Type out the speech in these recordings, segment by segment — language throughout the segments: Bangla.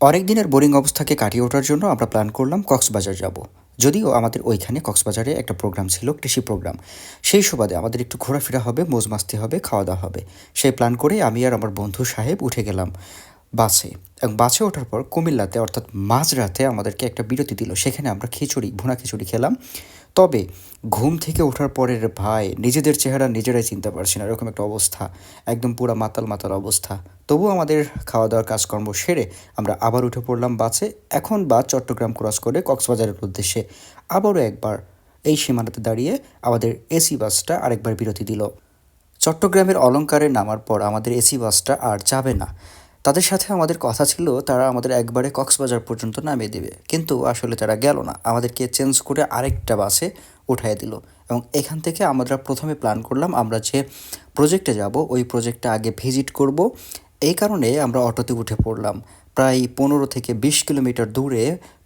অনেক দিনের বোরিং অবস্থাকে কাটিয়ে ওঠার জন্য আমরা প্ল্যান করলাম কক্সবাজার যাব। যদিও আমাদের ওইখানে কক্সবাজারে একটা প্রোগ্রাম ছিল, কৃষি প্রোগ্রাম সেই সুবাদে আমাদের একটু ঘোরাফেরা হবে, মোজ মাস্তি হবে খাওয়া দাওয়া হবে। সেই প্ল্যান করে আমি আর আমার বন্ধু সাহেব উঠে গেলাম বাসে। এবং বাসে ওঠার পর কুমিল্লাতে, অর্থাৎ মাঝরাতে আমাদেরকে একটা বিরতি দিল। সেখানে আমরা খিচুড়ি, ভুনা খিচুড়ি খেলাম। তবে ঘুম থেকে ওঠার পরের ভাই নিজেদের চেহারা নিজেরাই চিনতে পারছি না, এরকম একটা অবস্থা, একদম পুরো মাতাল মাতাল অবস্থা। তবু আমাদের খাওয়া দাওয়ার কাজকর্ম সেরে আমরা আবার উঠে পড়লাম বাসে। এখন বা চট্টগ্রাম ক্রস করে কক্সবাজারের উদ্দেশ্যে আবারও একবার এই সীমানাতে দাঁড়িয়ে আমাদের এসি বাসটা আরেকবার বিরতি দিল। চট্টগ্রামের অলঙ্কারে নামার পর আমাদের এসি বাসটা আর যাবে না। তাদের সাথে আমাদের কথা ছিল, তারা আমাদের একবারে কক্সবাজার পর্যন্ত নামিয়ে দেবে। কিন্তু আসলে তারা গেল না। আমাদেরকে চেঞ্জ করে আরেকটা বাসে উঠাই দিল এবং এখান থেকে আমরা প্রথমে প্ল্যান করলাম আমরা যে প্রজেক্টে যাব, ওই প্রজেক্টটা আগে ভিজিট করব। এই কারণে আমরা অটোতে উঠে পড়লাম। প্রায় পনেরো থেকে বিশ কিলোমিটার দূরে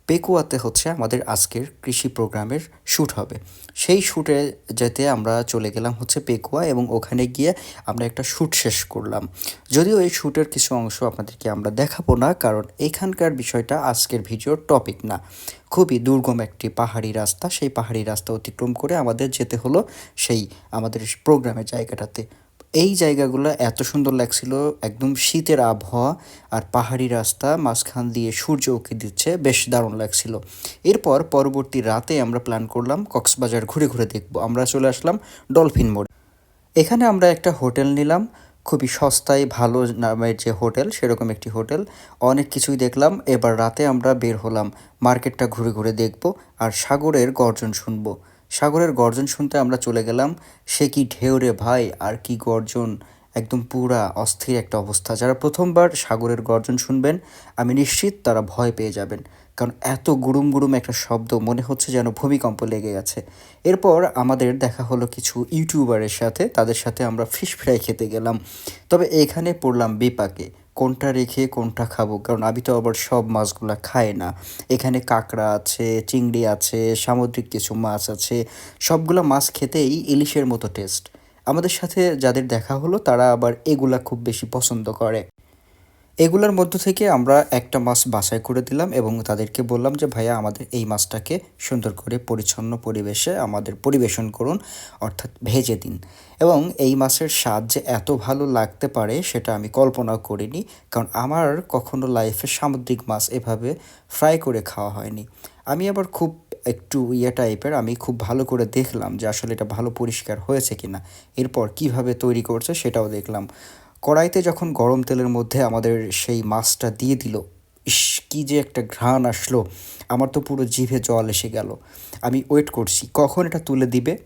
পেকুয়াতে হচ্ছে আমাদের আজকের কৃষি প্রোগ্রামের শ্যুট হবে। সেই শ্যুটে যেতে আমরা চলে গেলাম হচ্ছে পেকুয়া এবং ওখানে গিয়ে আমরা একটা শ্যুট শেষ করলাম। যদিও এই শ্যুটের কিছু অংশ আপনাদেরকে আমরা দেখাবো না, কারণ এখানকার বিষয়টা আজকের ভিডিওর টপিক না। খুবই দুর্গম একটি পাহাড়ি রাস্তা, সেই পাহাড়ি রাস্তা অতিক্রম করে আমাদের যেতে হলো সেই আমাদের প্রোগ্রামের জায়গাটাতে। এই জায়গাগুলো এত সুন্দর লাগছিল, একদম শীতের আবহাওয়া আর পাহাড়ি রাস্তা মাঝখান দিয়ে সূর্য উঁকি দিচ্ছে, বেশ দারুণ লাগছিল। এরপর পরবর্তী রাতে আমরা প্ল্যান করলাম কক্সবাজার ঘুরে ঘুরে দেখব। আমরা চলে আসলাম ডলফিন মোড়। এখানে আমরা একটা হোটেল নিলাম, খুবই সস্তায় ভালো নামের যে হোটেল, সেরকম একটি হোটেল। অনেক কিছুই দেখলাম, এবার রাতে আমরা বের হলাম, মার্কেটটা ঘুরে ঘুরে দেখব আর সাগরের গর্জন শুনব। সাগরের গর্জন শুনতে আমরা চলে গেলাম। সে কি ঢেউ রে ভাই? আর কি গর্জন? একদম পুরা অস্থির একটা অবস্থা। যারা প্রথমবার সাগরের গর্জন শুনবেন, আমি নিশ্চিত তারা ভয় পেয়ে যাবেন। কারণ এত গুড়ুম গুড়ুম একটা শব্দ মনে হচ্ছে যেন ভূমিকম্প লেগে গেছে। এরপর আমাদের দেখা হলো কিছু ইউটিউবারের সাথে, তাদের সাথে আমরা ফিশ ফ্রাই খেতে গেলাম। তবে এখানে পড়লাম বিপাকে। কোনটা রেখে কোনটা খাব? কারণ আমি তো আবার সব মাছগুলো খাই না। এখানে কাঁকড়া আছে, চিংড়ি আছে, সামুদ্রিক কিছু মাছ আছে। সবগুলো মাছ খেতেই ইলিশের মতো টেস্ট আমাদের সাথে যাদের দেখা হলো, তারা আবার এগুলা খুব বেশি পছন্দ করে। এগুলোর মধ্য থেকে আমরা একটা মাছ বাছাই করে দিলাম এবং তাদেরকে বললাম যে, ভাইয়া, আমাদের এই মাছটাকে সুন্দর করে পরিচ্ছন্ন পরিবেশে আমাদের পরিবেশন করুন, অর্থাৎ ভেজে দিন। এবং এই মাছের স্বাদ যে এত ভালো লাগতে পারে সেটা আমি কল্পনাও করিনি, কারণ আমার কখনো লাইফে সামুদ্রিক মাছ এভাবে ফ্রাই করে খাওয়া হয়নি। আমি আবার খুব একটু ইয়ে টাইপের, আমি খুব ভালো করে দেখলাম যে, আসলে এটা ভালো পরিষ্কার হয়েছে কিনা, এরপর কীভাবে তৈরি করছে সেটাও দেখলাম। কড়াইতে যখন গরম তেলের মধ্যে আমাদের সেই মাছটা দিয়ে দিল, ইস, কী যে একটা ঘ্রাণ আসলো। আমার তো পুরো জিভে জল এসে গেল। আমি ওয়েট করছি, কখন এটা তুলে দিবে?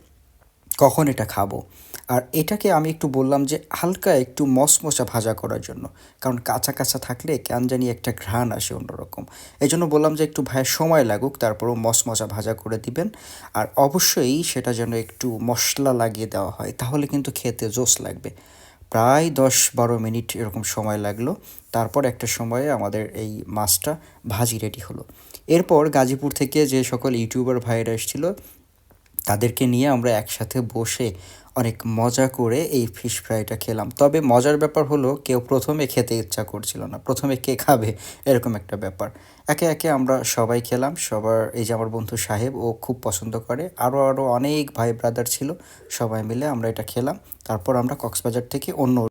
কখন এটা খাব? আর এটাকে আমি একটু বললাম যে, হালকা একটু মশমশা ভাজা করার জন্য। কারণ কাঁচা কাঁচা থাকলে কেন জানি একটা ঘ্রাণ আসে অন্যরকম। এই জন্য বললাম যে, একটু ভাইয়ের সময় লাগুক, তারপরও মশমশা ভাজা করে দিবেন। আর অবশ্যই সেটা যেন একটু মশলা লাগিয়ে দেওয়া হয়, তাহলে কিন্তু খেতে জোস লাগবে। প্রায় দশ বারো মিনিট এরকম সময় লাগল। তারপর একটা সময়ে আমাদের এই মাছটা ভাজি রেডি হলো। এরপর গাজীপুর থেকে যে সকল ইউটিউবার ভাইয়েরা এসেছিল তাদেরকে নিয়ে আমরা একসাথে বসে অনেক মজা করে এই ফিশ ফ্রাইটা খেলাম। তবে মজার ব্যাপার হলো, কেউ প্রথমে খেতে ইচ্ছা করছিল না। প্রথমে কে খাবে? এরকম একটা ব্যাপার। একে একে আমরা সবাই খেলাম। সবার, এই যে আমার বন্ধু সাহেব, ও খুব পছন্দ করে। আরও আরও অনেক ভাই ব্রাদার ছিল। সবাই মিলে আমরা এটা খেলাম। তারপর আমরা কক্সবাজার থেকে অন্য